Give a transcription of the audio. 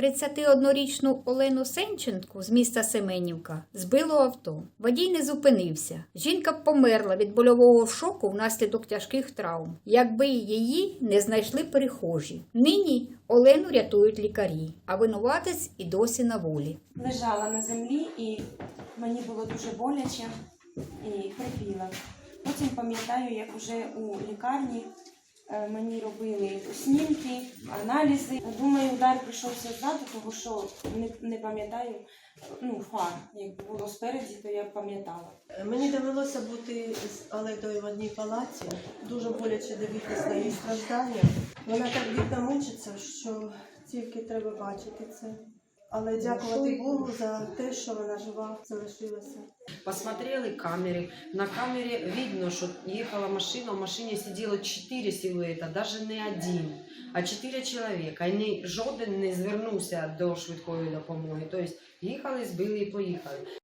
31-річну Олену Сенченку з міста Семенівка збило авто. Водій не зупинився. Жінка померла від больового шоку внаслідок тяжких травм, якби її не знайшли перехожі. Нині Олену рятують лікарі, а винуватець і досі на волі. лежала на землі і мені було дуже боляче і припіла. Потім пам'ятаю, як вже у лікарні мені робили снімки, аналізи. Думаю, удар прийшовся ззаду, тому що не, не пам'ятаю ну, фар. Якби було спереді, то я пам'ятала. Мені довелося бути з Аледою в одній палаці. Дуже боляче дивитися на її страждання. Вона так бідно мучиться, що тільки треба бачити це. Але дякувати Богу за те, що вона жива залишилася. Посмотрели камеры. На камере видно, что ехала машина, в машине сидело четыре силуэта, даже не один, а чотири чоловіка. І ні, жоден не звернувся до швидкої допомоги. Тобто їхали, збили і поїхали.